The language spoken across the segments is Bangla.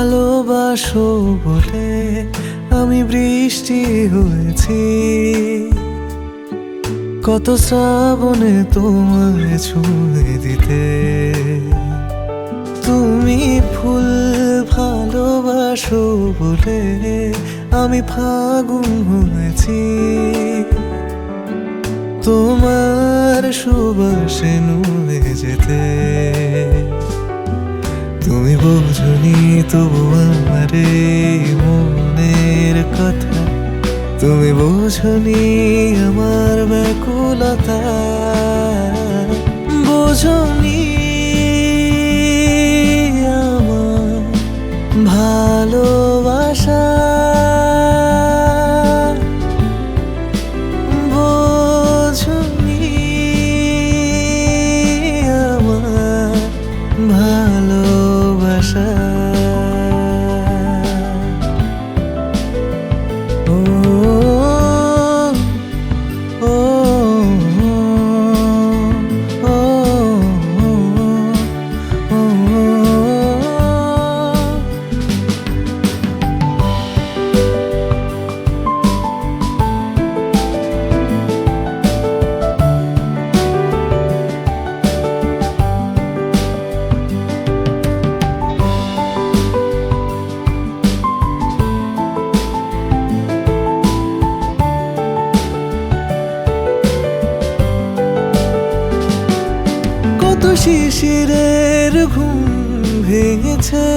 ভালোবাসো বলে আমি বৃষ্টি হয়েছি। কত শ্রাবণে তোমায় ছুঁয়ে দিতে। তুমি ফুল ভালোবাসো বলে আমি ফাগুন হয়েছি। তোমার সুবাসে নুয়ে যেতে। তুমি বোঝনি তবু আমার মনের কথা। তুমি বোঝনি আমার ব্যাকুলতা। বোঝনি শিশিরের ঘুম ভেঙেছে।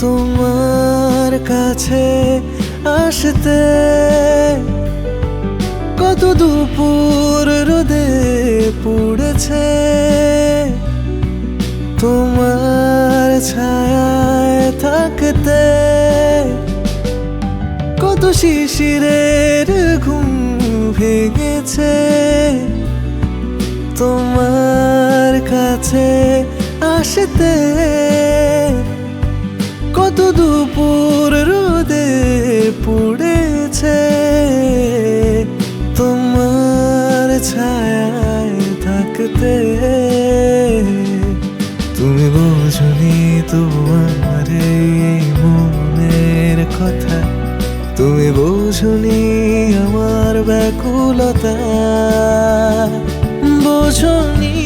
তোমার কাছে আসতে কত দুপুর রোদে পুড়েছে। তোমার ছায়ায় থাকতে কত শিশিরের ঘুম ভেঙেছে। তোমার কাছে আসতে কত দুপুর রোদে পুড়েছে তোমার ছায়ায় থাকতে। তুমি বোঝনি তবু আমার এই মনের কথা। তুমি বোঝনি আমার ব্যাকুলতা। বোঝনি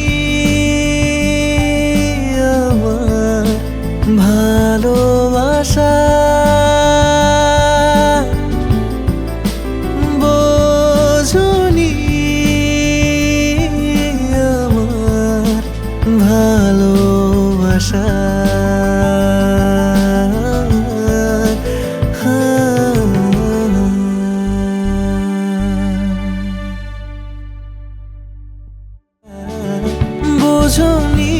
আমার ভালোবাসা to